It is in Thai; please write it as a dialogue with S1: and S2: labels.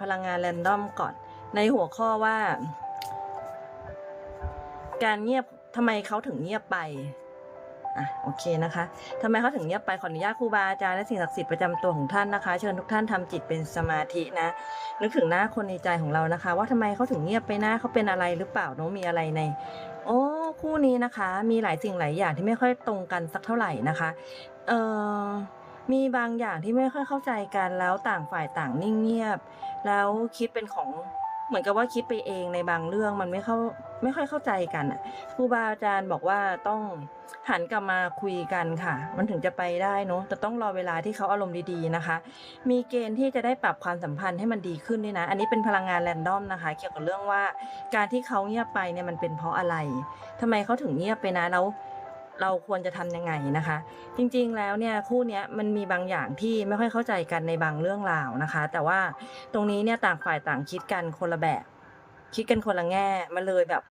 S1: พลังงานแรนดอมก่อน ในหัวข้อว่า การเงียบทำไมเขาถึงเงียบไปอะโอเคนะคะทำไมเขาถึงเงียบไปขออนุญาตครูบาอาจารย์และสิ่งศักดิ์สิทธิ์ประจำตัวของท่านนะคะ เชิญทุกท่านทำจิตเป็นสมาธินะนึกถึงหน้าคนในใจของเรานะคะ ว่าทำไมเขาถึงเงียบไปหน้าเขาเป็นอะไรหรือเปล่าเน้องมีอะไรใน โอ้คู่นี้นะคะ มีหลายสิ่งหลายอย่างที่ไม่ค่อยตรงกันสักเท่าไหร่นะคะ เออ มีบางอย่างที่ไม่ค่อยเข้าใจกันแล้วต่างฝ่ายต่างนิ่งเงียบ แล้วคิดเป็นของเหมือนกับว่าคิดไปเองในบางเรื่องมันไม่เข้าไม่ค่อยเข้าใจกันอะครูบาอาจารย์บอกว่าต้องหันกลับมาคุยกันค่ะ มันถึงจะไปได้เนอะแต่ต้องรอเวลาที่เขาอารมณ์ดีๆนะคะ มีเกณฑ์ที่จะได้ปรับความสัมพันธ์ให้มันดีขึ้นด้วยนะ อันนี้เป็นพลังงานแรนดอมนะคะ เกี่ยวกับเรื่องว่าการที่เขาเงียบไปเนี่ยมันเป็นเพราะอะไรทำไมเขาถึงเงียบไปนะแล้ว เราควรจะทำยังไงนะคะ จริงๆแล้วเนี่ยคู่เนี้ยมันมีบางอย่างที่ไม่ค่อยเข้าใจกันในบางเรื่องราวนะคะ แต่ว่าตรงนี้เนี่ยต่างฝ่ายต่างคิดกันคนละแบบ คิดกันคนละแง่ มันเลยแบบ